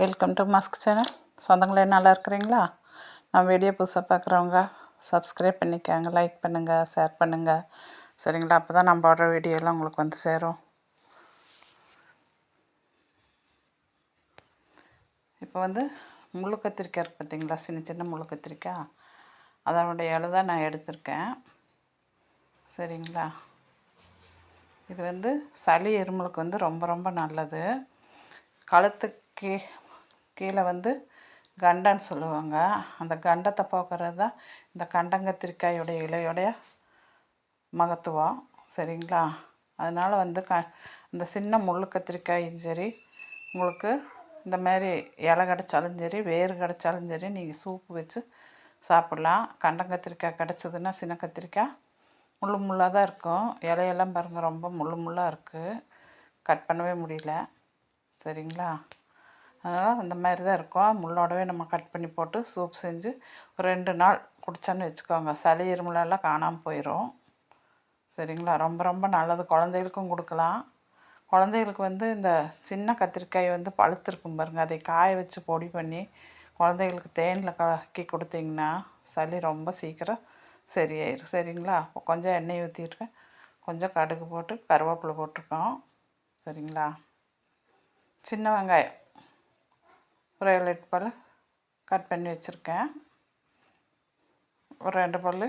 Welcome to mask channel சொந்தங்களே நல்லா இருக்கிறீங்களா? நான் வீடியோ புதுசாக பார்க்குறவங்க சப்ஸ்கிரைப் பண்ணிக்கோங்க லைக் பண்ணுங்கள் ஷேர் பண்ணுங்கள் சரிங்களா? அப்போ தான் நம்ம போடுற வீடியோலாம் உங்களுக்கு வந்து சேரும். இப்போ வந்து முழு கத்திரிக்காய் இருக்குது பார்த்தீங்களா? சின்ன சின்ன முழு கத்திரிக்காய். அதனுடைய இலை தான் நான் எடுத்திருக்கேன். சரிங்களா? இது வந்து சளி இருமலுக்கு வந்து ரொம்ப ரொம்ப நல்லது. கழுத்துக்கு கீழே வந்து கண்டன்னு சொல்லுவாங்க. அந்த கண்டத்தை போக்குறது தான் இந்த கண்டங்கத்திரிக்காயோடைய இலையோடைய மகத்துவம். சரிங்களா? அதனால் வந்து க இந்த சின்ன முள் கத்திரிக்காயும் சரி உங்களுக்கு இந்த மாதிரி இலை கிடச்சாலும் சரி வேர் கிடச்சாலும் சரி நீங்கள் சூப்பு வச்சு சாப்பிட்லாம். கண்டங்கத்திரிக்காய் கிடச்சிதுன்னா சின்ன கத்திரிக்காய் முள் முள்ளாக தான் இருக்கும். இலையெல்லாம் பாருங்கள் ரொம்ப முள் முள்ளாக இருக்குது கட் பண்ணவே முடியல. சரிங்களா? அதனால் அந்த மாதிரி தான் இருக்கும். முள்ளோடவே நம்ம கட் பண்ணி போட்டு சூப் செஞ்சு ஒரு ரெண்டு நாள் குடித்தோன்னு வச்சுக்கோங்க. சளி இருமலெல்லாம் காணாமல் போயிடும் சரிங்களா? ரொம்ப ரொம்ப நல்லது. குழந்தைகளுக்கும் கொடுக்கலாம். குழந்தைகளுக்கு வந்து இந்த சின்ன கத்திரிக்காய் வந்து பழுத்திருக்கும் பாருங்கள் அதை காய வச்சு பொடி பண்ணி குழந்தைகளுக்கு தேனில் கலக்கி கொடுத்தீங்கன்னா சளி ரொம்ப சீக்கிரம் சரியாயிடும் சரிங்களா? கொஞ்சம் எண்ணெய் ஊற்றிருக்கேன் கொஞ்சம் கடுகு போட்டு கருவேப்பிலை போட்டிருக்கோம். சரிங்களா? சின்ன வெங்காயம். ஒரு பல் கட் பண்ணி வச்சுருக்கேன். ஒரு ரெண்டு பல்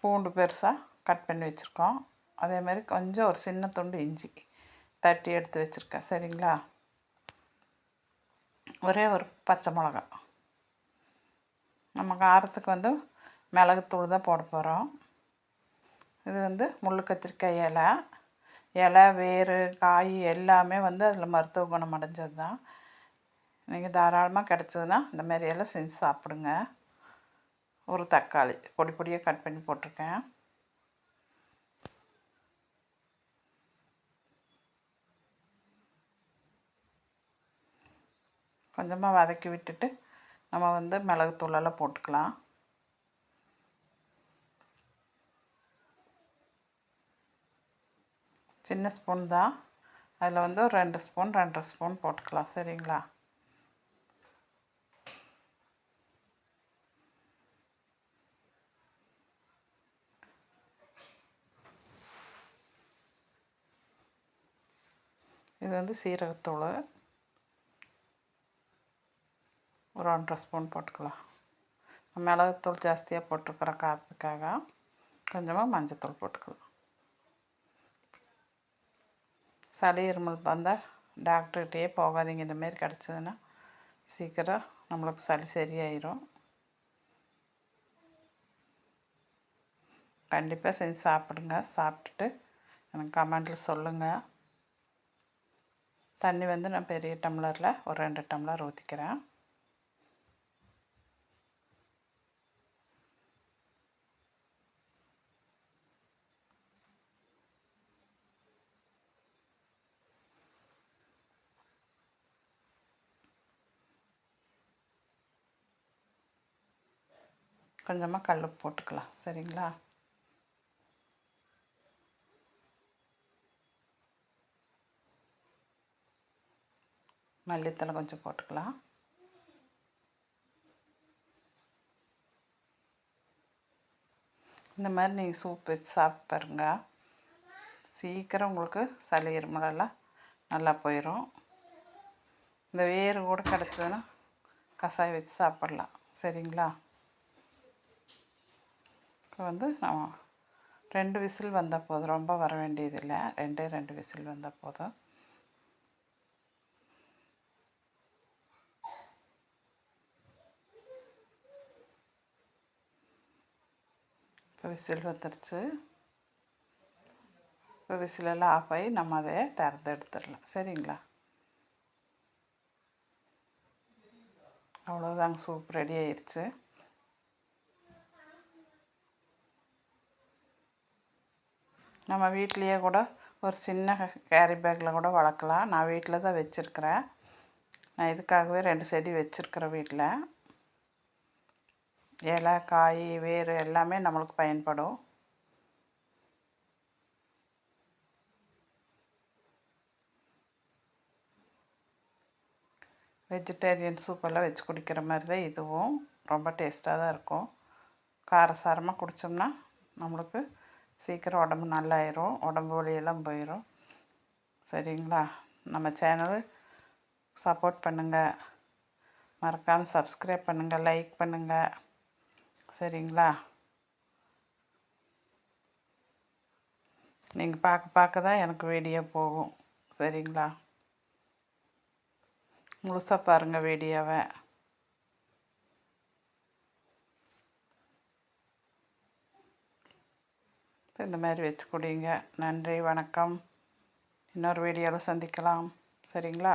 பூண்டு பெருசாக கட் பண்ணி வச்சுருக்கோம். அதேமாதிரி கொஞ்சம் ஒரு சின்ன துண்டு இஞ்சி தட்டி எடுத்து வச்சுருக்கேன். சரிங்களா? ஒரே ஒரு பச்சை மிளகா. நம்ம காரத்துக்கு வந்து மிளகுத்தூள் தான் போட போகிறோம் இது வந்து முள் கத்திரிக்காய் இலை. இலை வேர் காய் எல்லாமே வந்து அதில் மருத்துவ குணம் அடைஞ்சது தான் நீங்கள் தாராளமாக கிடச்சதுன்னா இந்த மாதிரியெல்லாம் செஞ்சு சாப்பிடுங்க. ஒரு தக்காளி பொடி பொடியாக கட் பண்ணி போட்டிருக்கேன். கொஞ்சமாக வதக்கி விட்டுட்டு நம்ம வந்து மிளகுத்தூளெல்லாம் போட்டுக்கலாம். சின்ன ஸ்பூன் தான். அதில் வந்து ஒரு ரெண்டு ஸ்பூன் ரெண்டரை ஸ்பூன் போட்டுக்கலாம். சரிங்களா? இது வந்து சீரகத்தூள் ஒரு ஒன்றரை ஸ்பூன் போட்டுக்கலாம். மிளகுத்தூள் ஜாஸ்தியாக போட்டிருக்கிற காரத்துக்காக கொஞ்சமாக மஞ்சத்தூள் போட்டுக்கலாம். சளி இருமல் வந்தால் டாக்டர்கிட்டயே போகாதீங்க. இந்தமாரி கிடச்சதுன்னா சீக்கிரம் நம்மளுக்கு சளி சரியாயிடும் கண்டிப்பாக செஞ்சு சாப்பிடுங்க. சாப்பிட்டுட்டு எனக்கு கமெண்டில் சொல்லுங்கள் தண்ணி வந்து நான் பெரிய டம்ளரில் ஒரு ரெண்டு டம்ளர் ஊற்றிக்கிறேன் கொஞ்சமாக கல் போட்டுக்கலாம் சரிங்களா? மல்லித்தலை கொஞ்சம் போட்டுக்கலாம். இந்த மாதிரி நீங்கள் சூப் வச்சு சாப்பிட்டு பாருங்க. சீக்கிரம் உங்களுக்கு சளி இருமலெல்லாம் நல்லா போயிடும் இந்த வேறு கூட கிடச்சதுன்னா கஷாயம் வச்சு சாப்பிட்லாம். சரிங்களா? இப்போ வந்து நம்ம ரெண்டு விசில் வந்தால் போதும். ரொம்ப வர வேண்டியதில்லை. ரெண்டே ரெண்டு விசில் வந்தால் போதும். இப்போ விசில் வந்துருச்சு. இப்போ விசிலெல்லாம் ஆஃப் ஆகி நம்ம அதை திறந்து எடுத்துடலாம். சரிங்களா? அவ்வளோதாங்க சூப் ரெடி ஆயிடுச்சு நம்ம வீட்லேயே கூட ஒரு சின்ன கேரி பேக்கில் கூட வளர்க்கலாம். நான் வீட்டில் தான் வச்சுருக்கிறேன். நான் இதுக்காகவே ரெண்டு செடி வச்சுருக்கிறேன் வீட்டில் இலை காய் வேர் எல்லாமே நம்மளுக்கு பயன்படும். வெஜிடேரியன் சூப்பெல்லாம் வச்சு குடிக்கிற மாதிரி தான் இதுவும் ரொம்ப டேஸ்ட்டாக தான் இருக்கும். காரசாரமாக குடித்தோம்னா நம்மளுக்கு சீக்கிரம் உடம்பு நல்லாயிரும் உடம்பு வலியெல்லாம் போயிடும் சரிங்களா? நம்ம சேனலு சப்போர்ட் பண்ணுங்கள் மறக்காமல் சப்ஸ்கிரைப் பண்ணுங்கள் லைக் பண்ணுங்கள் சரிங்களா? நீங்கள் பார்க்க பார்க்க தான் எனக்கு வீடியோ போகும். சரிங்களா? முழுசாக பாருங்கள் வீடியோவை இந்த மாதிரி வச்சு குடிங்க. நன்றி வணக்கம். இன்னொரு வீடியோவில் சந்திக்கலாம். சரிங்களா?